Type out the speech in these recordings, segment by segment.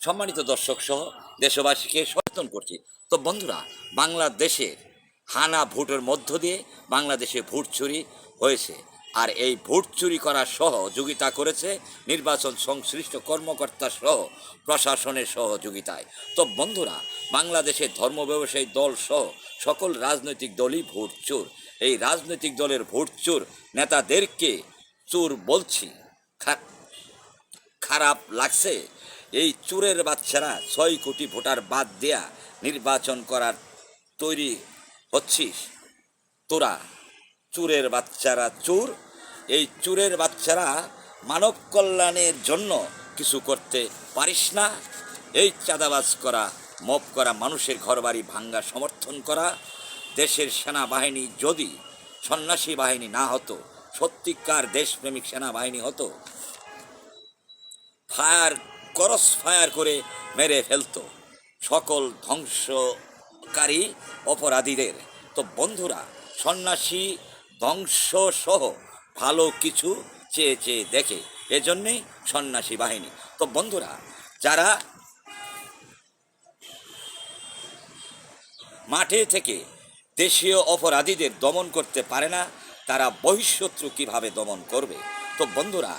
সম্মানিত দর্শক সহ দেশবাসীকে সচেতন করছি। তো বন্ধুরা বাংলাদেশের হানা ভোটের মধ্য দিয়ে বাংলাদেশে ভোট চুরি হয়েছে। আর এই ভোট চুরি করার সহযোগিতা করেছে নির্বাচন সংশ্লিষ্ট কর্মকর্তা সহ প্রশাসনের সহযোগিতায়। তো বন্ধুরা বাংলাদেশের ধর্ম ব্যবসায়ী দল সহ সকল রাজনৈতিক দলই ভোট চোর। এই রাজনৈতিক দলের ভোট চোর নেতাদেরকে চোর বলছি। খারাপ লাগছে? এই চোরের বাচ্চারা ছয় কোটি ভোটার বাদ দেয়া নির্বাচন করার তৈরি হচ্ছিস। তোরা চোরের বাচ্চারা চোর, এই চোরের বাচ্চারা মানব কল্যাণের জন্য কিছু করতে পারিস না। এই চাঁদাবাজ করা মপ করা, মানুষের ঘরবাড়ি ভাঙ্গা, সমর্থন করা, দেশের সেনাবাহিনী যদি সন্ন্যাসী বাহিনী না হতো, সত্যিকার দেশপ্রেমিক সেনাবাহিনী হতো, ফায়ার করস ফায়ার করে মেরে ফেলতো। সকল ধ্বংসকারী অপরাধীদের। তো বন্ধুরা, সন্ন্যাসী ধ্বংস সহ ভালো কিছু চেয়ে চেয়ে দেখে, এজন্যেই সন্ন্যাসী বাহিনী। তো বন্ধুরা, যারা মাঠে থেকে দেশীয় অপরাধীদের দমন করতে পারে না, তারা বহিঃশত্রু কীভাবে দমন করবে? তো বন্ধুরা,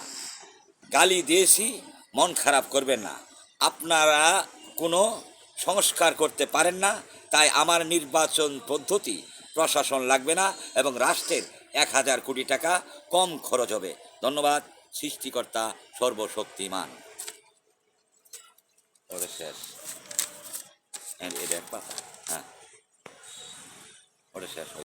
গালি দিয়েছি মন খারাপ করবেন না। আপনারা কোনো সংস্কার করতে পারেন না, তাই আমার নির্বাচন পদ্ধতি প্রশাসন লাগবে না এবং রাষ্ট্রের এক হাজার কোটি টাকা কম খরচ হবে। ধন্যবাদ, সৃষ্টিকর্তা সর্বশক্তিমান। হ্যাঁ। ওটা